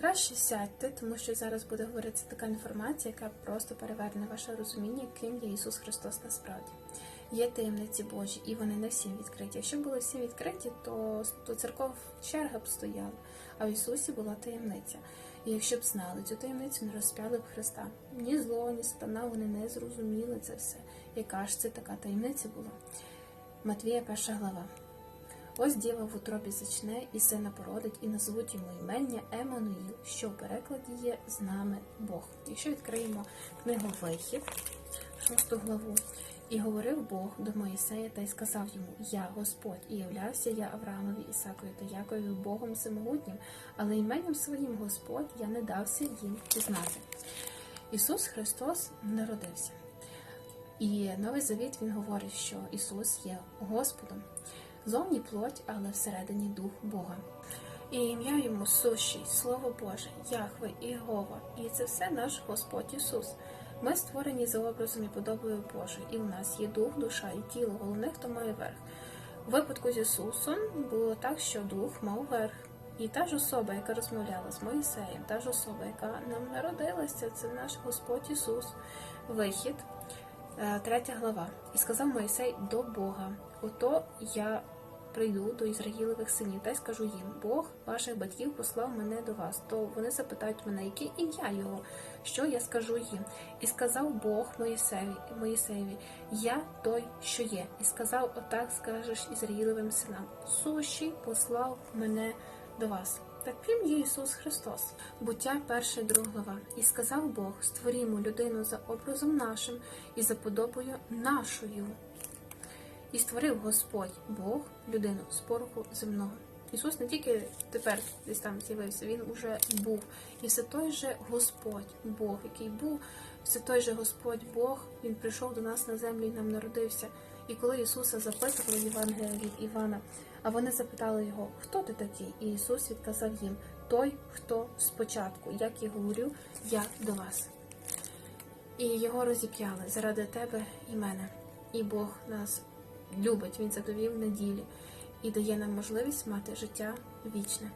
Краще сядьте, тому що зараз буде говоритися така інформація, яка просто переверне ваше розуміння, ким є Ісус Христос насправді. Є таємниці Божі, і вони не всім відкриті. Якщо були всі відкриті, то, то церков черга б стояла, а в Ісусі була таємниця. І якщо б знали цю таємницю, не розп'яли б Христа. Ні зло, ні сатана, вони не зрозуміли це все. Яка ж це така таємниця була? Матвія, перша глава. Ось діва в утробі зачне і сина породить, і назвуть йому імення Еммануїл, що в перекладі є з нами Бог. Якщо відкриємо книгу Вихід, шосту главу, і говорив Бог до Моїсея та й сказав йому: Я Господь, і являвся я Авраамові, Ісакові та Якові Богом всемогутнім, але іменем своїм Господь я не дався їм пізнати. Ісус Христос народився. І Новий Завіт він говорить, що Ісус є Господом. Зовні плоть, але всередині дух Бога. І ім'я йому сущий, Слово Боже, Яхве і Гова. І це все наш Господь Ісус. Ми створені за образом і подобою Божою, і в нас є дух, душа і тіло. Головне, хто має верх. У випадку з Ісусом було так, що дух мав верх. І та ж особа, яка розмовляла з Моїсеєм, та ж особа, яка нам народилася, це наш Господь Ісус. Вихід, е, третя глава. І сказав Моїсей до Бога: Ото я прийду до Ізраїлевих синів та й скажу їм: Бог ваших батьків послав мене до вас. То вони запитають мене, яке ім'я його, що я скажу їм. І сказав Бог Моїсеєві, Моїсеєві, я той, що є. І сказав: Отак скажеш Ізраїлевим синам: Сущий послав мене до вас. Таким є Ісус Христос. Буття 1, 2 глава. І сказав Бог: створімо людину за образом нашим і за подобою нашою. І створив Господь Бог людину з пороху земного. Ісус не тільки тепер десь там з'явився, Він уже був. І все той же Господь Бог, який був, все той же Господь Бог, Він прийшов до нас на землю і нам народився. І коли Ісуса запитували Євангелія від Івана, а вони запитали його, хто ти такий? І Ісус відказав їм: Той, хто спочатку, як я говорю, я до вас. І його розіп'яли заради тебе і мене. І Бог нас любить, Він це довів в неділі і дає нам можливість мати життя вічне.